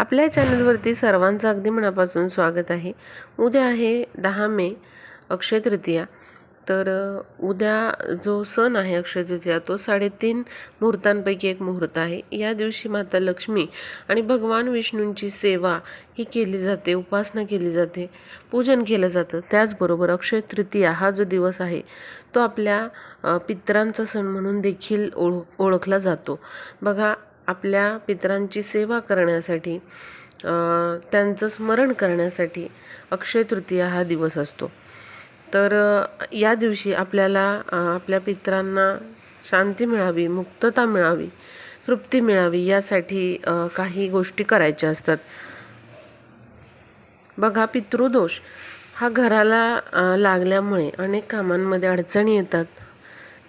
आपल्या चॅनलवरती सर्वांचं अगदी मनापासून स्वागत आहे. उद्या आहे दहा मे अक्षय तृतीया. तर उद्या जो सण आहे अक्षय तृतीया तो साडेतीन मुहूर्तांपैकी एक मुहूर्त आहे. या दिवशी माता लक्ष्मी आणि भगवान विष्णूंची सेवा ही केली जाते उपासना केली जाते पूजन केलं जातं. त्याचबरोबर अक्षय तृतीया हा जो दिवस आहे तो आपल्या पित्रांचा पितरांचा सण म्हणून देखील ओळख ओळखला जातो. बघा आपल्या पितरांची सेवा करण्यासाठी त्यांचं स्मरण करण्यासाठी अक्षय तृतीया हा दिवस असतो. तर या दिवशी आपल्याला आपल्या पितरांना शांती मिळावी मुक्तता मिळावी तृप्ती मिळावी यासाठी काही गोष्टी करायच्या असतात. बघा पितृदोष हा घराला लागल्यामुळे अनेक कामांमध्ये अडचणी येतात.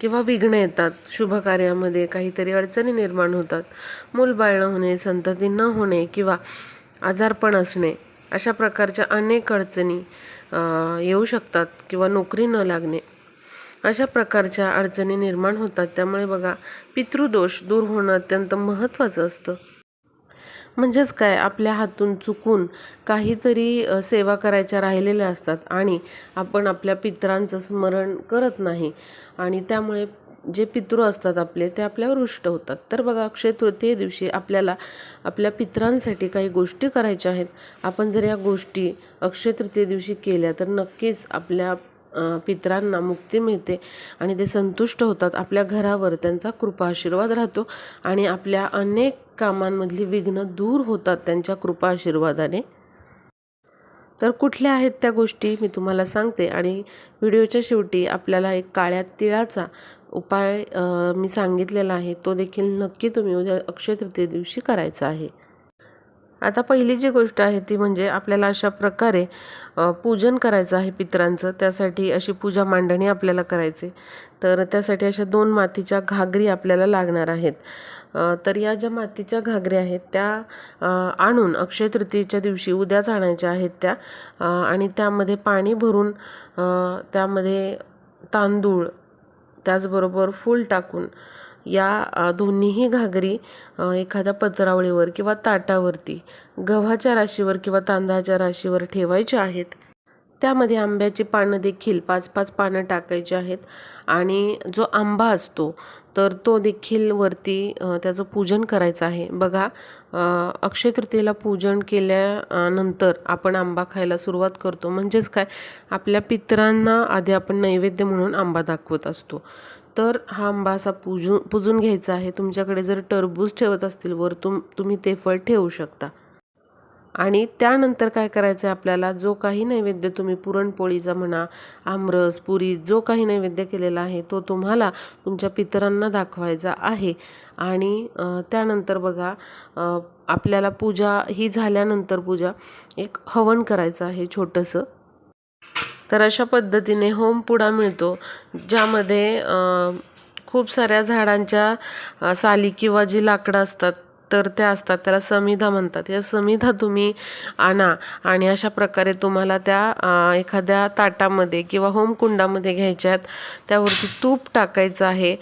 किंवा विघ्न येतात. शुभ कार्यामध्ये काहीतरी अडचणी निर्माण होतात. मूलबाळ न होणे संतती न होणे किंवा आजारपण असणे अशा प्रकारच्या अनेक अडचणी येऊ शकतात किंवा नोकरी न लागणे. अशा प्रकारच्या अडचणी निर्माण होतात. त्यामुळे बघा पितृदोष दूर होणं अत्यंत महत्त्वाचं असतं. म्हणजेच काय? आपल्या हातून चुकून काहीतरी सेवा करायच्या राहिलेल्या असतात आणि आपण आपल्या पितरांचं स्मरण करत नाही. आणि त्यामुळे जे पितृ असतात आपले ते आपल्यावर रुष्ट होतात. तर बघा अक्षय तृतीये दिवशी आपल्याला आपल्या पितरांसाठी काही गोष्टी करायच्या आहेत. आपण जर या गोष्टी अक्षय तृतीये दिवशी केल्या तर नक्कीच आपल्या पित्रांना पितरांना मुक्ती मिळते आणि ते संतुष्ट होतात. आपल्या घरावर त्यांचा कृपा आशीर्वाद राहतो आणि आपल्या अनेक कामांमधली विघ्न दूर होतात त्यांच्या कृपा आशीर्वादाने. तर कुठल्या आहेत त्या गोष्टी मी तुम्हाला सांगते आणि व्हिडिओच्या शेवटी आपल्याला एक काळ्या तिळाचा उपाय मी सांगितलेला आहे. तो देखील नक्की तुम्ही उद्या अक्षय तृतीये दिवशी करायचा आहे. आता पहिली जी गोष्ट आहे ती म्हणजे आपल्याला अशा प्रकारे पूजन करायचं आहे पितरांचं त्यासाठी अशी पूजा मांडणी आपल्याला करायची. तर त्यासाठी अशा दोन मातीच्या घागरी आपल्याला लागणार आहेत. तर या ज्या मातीच्या घागऱ्या आहेत त्या आणून अक्षय तृतीयेच्या दिवशी उद्याच आणायच्या आहेत त्या. आणि त्यामध्ये पाणी भरून त्यामध्ये तांदूळ त्याचबरोबर फूल टाकून या दोन्हीही घागरी एखाद्या पत्रावळीवर किंवा ताटावरती गव्हाच्या राशीवर किंवा तांदळाच्या राशीवर ठेवायच्या आहेत. त्यामध्ये आंब्याची पानं देखील पाच पाच पानं टाकायची आहेत आणि जो आंबा असतो तर तो देखील वरती त्याचं पूजन करायचं आहे. बघा अक्षय तृतीयेला पूजन केल्यानंतर आपण आंबा खायला सुरुवात करतो. म्हणजेच काय? आपल्या पितरांना आधी आपण नैवेद्य म्हणून आंबा दाखवत असतो. तर हा आंबा असा पूजून पुजून घ्यायचा आहे. तुमच्याकडे जर टरबूज ठेवत असतील वर तुम तुम्ही ते फळ ठेवू शकता. आणि त्यानंतर काय करायचं आहे आपल्याला? जो काही नैवेद्य तुम्ही पुरणपोळीचा म्हणा आमरस पुरी जो काही नैवेद्य केलेला आहे तो तुम्हाला तुमच्या पितरांना दाखवायचा आहे. आणि त्यानंतर बघा आपल्याला पूजा ही झाल्यानंतर पूजा एक हवन करायचं आहे छोटंसं. तर अशा पद्धतीने होमपुडा मिळतो ज्यामध्ये खूप साऱ्या झाडांच्या साली किंवा जी लाकडं असतात तर त्या असतात त्याला समिधा म्हणतात. या समिधा तुम्ही आणा आणि अशा प्रकारे तुम्हाला त्या एखाद्या ताटामध्ये किंवा होमकुंडामध्ये घ्यायच्या आहेत त्यावरती तूप टाकायचं आहे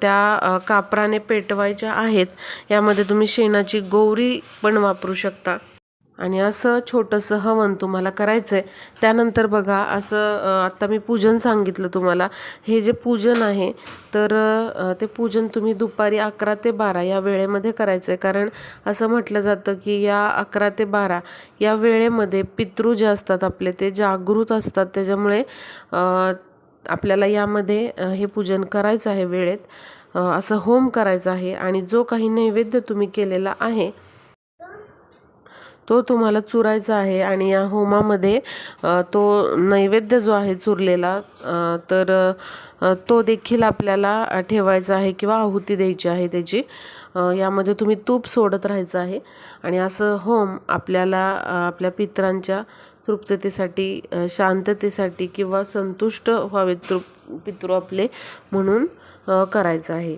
त्या कापराने पेटवायच्या आहेत यामध्ये तुम्ही शेणाची गौरी पण वापरू शकता. आणि असं छोटंसं हवन तुम्हाला करायचं आहे त्यानंतर बघा असं आत्ता मी पूजन सांगितलं तुम्हाला. हे जे पूजन आहे तर ते पूजन तुम्ही दुपारी अकरा ते बारा या वेळेमध्ये करायचं आहे कारण असं म्हटलं जातं की या अकरा ते बारा या वेळेमध्ये पितृ जे असतात आपले ते जागृत असतात. त्याच्यामुळे आपल्याला यामध्ये हे पूजन करायचं आहे वेळेत. असं होम करायचं आहे. आणि जो काही नैवेद्य तुम्ही केलेला आहे तो तुम्हाला चुरायचा आहे आणि या होमामध्ये तो नैवेद्य जो आहे चुरलेला तर तो देखील आपल्याला ठेवायचा आहे किंवा आहुती द्यायची आहे त्याची. यामध्ये तुम्ही तूप सोडत राहायचं आहे आणि असं होम आपल्याला आपल्या पितरांच्या तृप्ततेसाठी शांततेसाठी किंवा संतुष्ट व्हावेत तृप पितृ आपले म्हणून करायचं आहे.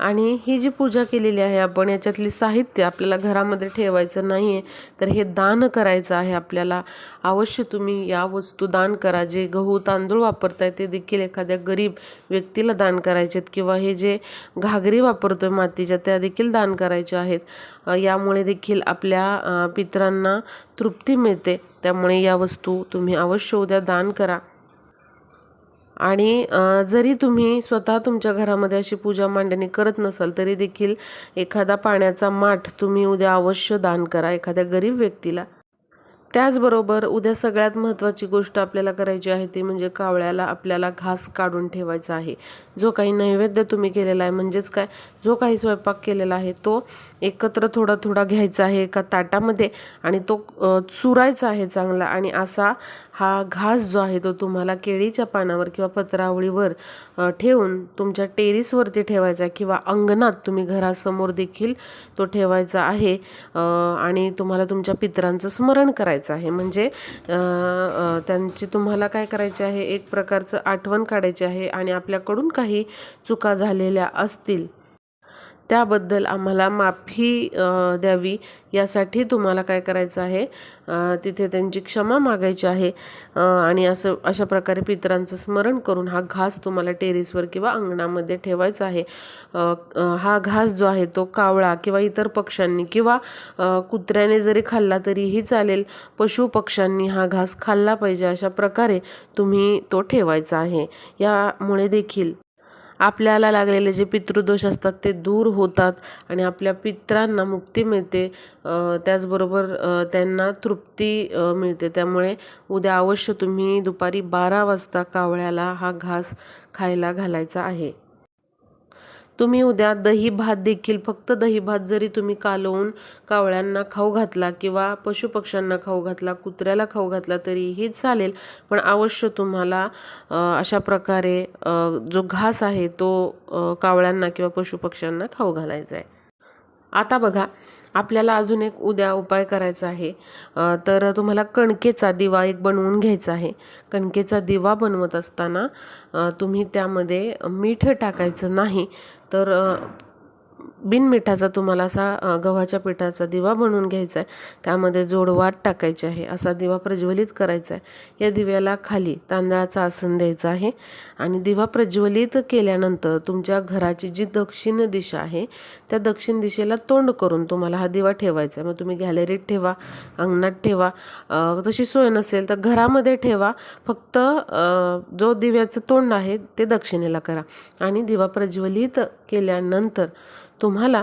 आणि ही जी पूजा केलेली आहे आपण याच्यातली साहित्य आपल्याला घरामध्ये ठेवायचं नाही आहे तर हे दान करायचं आहे आपल्याला. अवश्य तुम्ही या वस्तू दान करा. जे गहू तांदूळ वापरताय ते देखील एखाद्या गरीब व्यक्तीला दान करायचे आहेत किंवा हे जे घागरी वापरतो आहे मातीच्या त्या देखील दान करायच्या आहेत. यामुळे देखील आपल्या पित्रांना पितरांना तृप्ती मिळते. त्यामुळे या वस्तू तुम्ही अवश्य उद्या दान करा. आणि जरी तुम्ही स्वतः तुमच्या घरामध्ये अशी पूजा मांडणी करत नसाल तरी देखील एखादा पाण्याचा माठ तुम्ही उद्या अवश्य दान करा एखाद्या गरीब व्यक्तीला. त्याचबरोबर उद्या सगळ्यात महत्त्वाची गोष्ट आपल्याला करायची आहे ती म्हणजे कावळ्याला आपल्याला घास काढून ठेवायचा आहे. जो काही नैवेद्य तुम्ही केलेला आहे म्हणजेच काय? जो काही स्वयंपाक केलेला आहे तो एकत्र थोडा थोडा घ्यायचा आहे एका ताटामध्ये आणि तो चुरायचा आहे चांगला आणि असा हा घास जो आहे तो तुम्हाला केळीच्या पानावर किंवा पत्रावळीवर ठेवून तुमच्या टेरिसवरती ठेवायचा आहे किंवा अंगणात तुम्ही घरासमोर देखील तो ठेवायचा आहे आणि तुम्हाला तुमच्या पितरांचं स्मरण करायचं आहे. म्हणजे त्यांची तुम्हाला काय करायचे आहे? एक प्रकारचं आठवण काढायची आहे आणि आपल्याकडून काही चुका झालेल्या असतील. त्याबद्दल आम्हाला माफी द्यावी. यासाठी तुम्हाला काय करायचं आहे? तिथे त्यांची क्षमा मागायची आहे. आणि असं अशा प्रकारे पितरांचं स्मरण करून हा घास तुम्हाला टेरेसवर किंवा अंगणामध्ये ठेवायचा आहे. हा घास जो आहे तो कावळा किंवा इतर पक्ष्यांनी किंवा कुत्र्याने जरी खाल्ला तरीही चालेल. पशु पक्ष्यांनी हा घास खाल्ला पाहिजे अशा प्रकारे तुम्ही तो ठेवायचा आहे. यामुळे देखील आपल्याला लागलेले जे पितृदोष असतात ते दूर होतात आणि आपल्या पित्रांना मुक्ती मिळते. त्याचबरोबर त्यांना तृप्ती मिळते. त्यामुळे उद्या अवश्य तुम्ही दुपारी बारा वाजता कावळ्याला हा घास खायला घालायचा आहे. तुम्ही उद्या दही भात देखील फक्त दही भात जरी तुम्ही कालवून कावळ्यांना खाऊ घातला किंवा पशुपक्ष्यांना खाऊ घातला कुत्र्याला खाऊ घातला तरीही चालेल. पण अवश्य तुम्हाला अशा प्रकारे जो घास आहे तो कावळ्यांना किंवा पशुपक्ष्यांना खाऊ घालायचा आहे. आता बघा आपल्याला अजून एक उद्या उपाय करायचा आहे. तर तुम्हाला कणकेचा दिवा एक बनवून घ्यायचा आहे. कणकेचा दिवा बनवत असताना तुम्ही त्यामध्ये मीठ टाकायचं नाही. तर बिनमिठाचा तुम्हाला असा गव्हाच्या पिठाचा दिवा बनवून घ्यायचा आहे. त्यामध्ये जोडवाट टाकायची आहे. असा दिवा प्रज्वलित करायचा आहे. या दिव्याला खाली तांदळाचा आसन द्यायचा आहे. आणि दिवा प्रज्वलित केल्यानंतर तुमच्या घराची जी दक्षिण दिशा आहे त्या दक्षिण दिशेला तोंड करून तुम्हाला हा दिवा ठेवायचा आहे. मग तुम्ही गॅलरीत ठेवा अंगणात ठेवा तशी सोय नसेल तर घरामध्ये ठेवा. फक्त जो दिव्याचं तोंड आहे ते दक्षिणेला करा. आणि दिवा प्रज्वलित केल्यानंतर तुम्हाला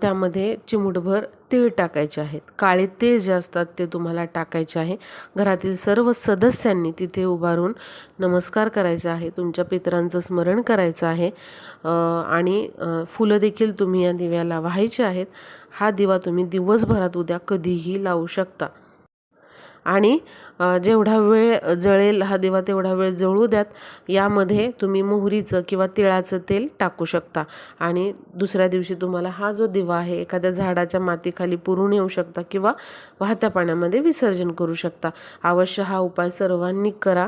त्यामध्ये चिमूटभर तीळ टाकायचे आहेत. काळे तीळ जे असतात ते तुम्हाला टाकायचे आहे. घरातील सर्व सदस्यांनी तिथे उभारून नमस्कार करायचा आहे. तुमच्या पितरांचं स्मरण करायचं आहे. आणि फुलं देखील तुम्ही या दिव्याला व्हायचे आहेत. हा दिवा तुम्ही दिवसभरात उद्या कधीही लावू शकता. आणि जेवढा वेळ जळेल हा दिवा तेवढा वेळ जळू द्यात. यामध्ये तुम्ही मोहरीचं किंवा तिळाचं तेल टाकू शकता. आणि दुसऱ्या दिवशी तुम्हाला हा जो दिवा आहे एखाद्या झाडाच्या मातीखाली पुरून येऊ शकता किंवा वाहत्या पाण्यामध्ये विसर्जन करू शकता. अवश्य हा उपाय सर्वांनी करा.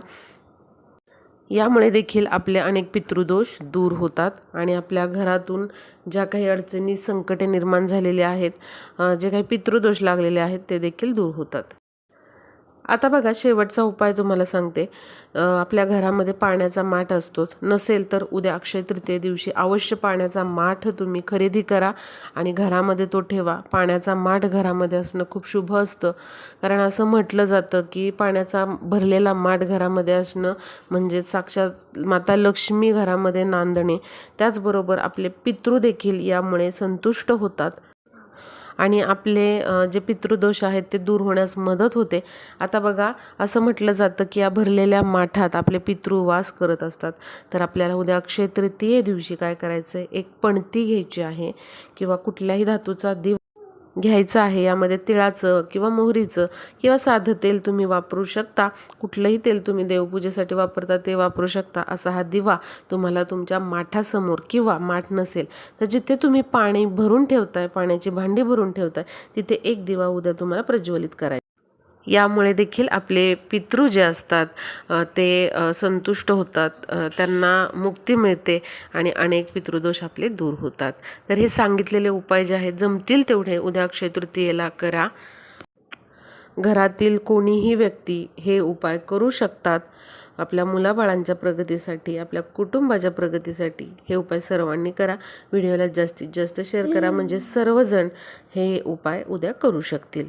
यामुळे देखील आपले अनेक पितृदोष दूर होतात आणि आपल्या घरातून ज्या काही अडचणी संकटे निर्माण झालेले आहेत जे काही पितृदोष लागलेले आहेत ते देखील दूर होतात. आता बघा शेवटचा उपाय तुम्हाला सांगते. आपल्या घरामध्ये पाण्याचा माठ असतोच. नसेल तर उद्या अक्षय तृतीय दिवशी अवश्य पाण्याचा माठ तुम्ही खरेदी करा आणि घरामध्ये तो ठेवा. पाण्याचा माठ घरामध्ये असणं खूप शुभ असतं. कारण असं म्हटलं जातं की पाण्याचा भरलेला माठ घरामध्ये असणं म्हणजे साक्षात माता लक्ष्मी घरामध्ये नांदणे. त्याचबरोबर आपले पितृ देखील यामुळे संतुष्ट होतात. आणि आपले जे पितृदोष आहेत ते दूर होण्यास मदत होते. आता बघा असं म्हटलं जातं की या भरलेल्या माठात आपले पितृ वास करत असतात. तर आपल्याला उद्या अक्षय तृतीये दिवशी काय करायचं आहे एक पणती घ्यायची आहे किंवा कुठल्याही धातूचा दिव घ्यायचं आहे यामध्ये तिळाचं किंवा मोहरीचं किंवा साधं तेल तुम्ही वापरू शकता. कुठलंही तेल तुम्ही देवपूजेसाठी वापरता ते वापरू शकता. असा हा दिवा तुम्हाला तुमच्या माठासमोर किंवा माठ नसेल तर जिथे तुम्ही पाणी भरून ठेवताय पाण्याची भांडी भरून ठेवताय तिथे एक दिवा उद्या तुम्हाला प्रज्वलित करायचा यामुळे देखील आपले पितृ जे असतात ते संतुष्ट होतात त्यांना मुक्ती मिळते आणि अनेक पितृदोष आपले दूर होतात. तर हे सांगितलेले उपाय जे आहेत जमतील तेवढे उद्या अक्षय तृतीयेला करा. घरातील कोणीही व्यक्ती हे उपाय करू शकतात. आपल्या मुलाबाळांच्या प्रगतीसाठी आपल्या कुटुंबाच्या प्रगतीसाठी हे उपाय सर्वांनी करा. व्हिडिओला जास्तीत जास्त शेअर करा. म्हणजे सर्वजण हे उपाय उद्या करू शकतील.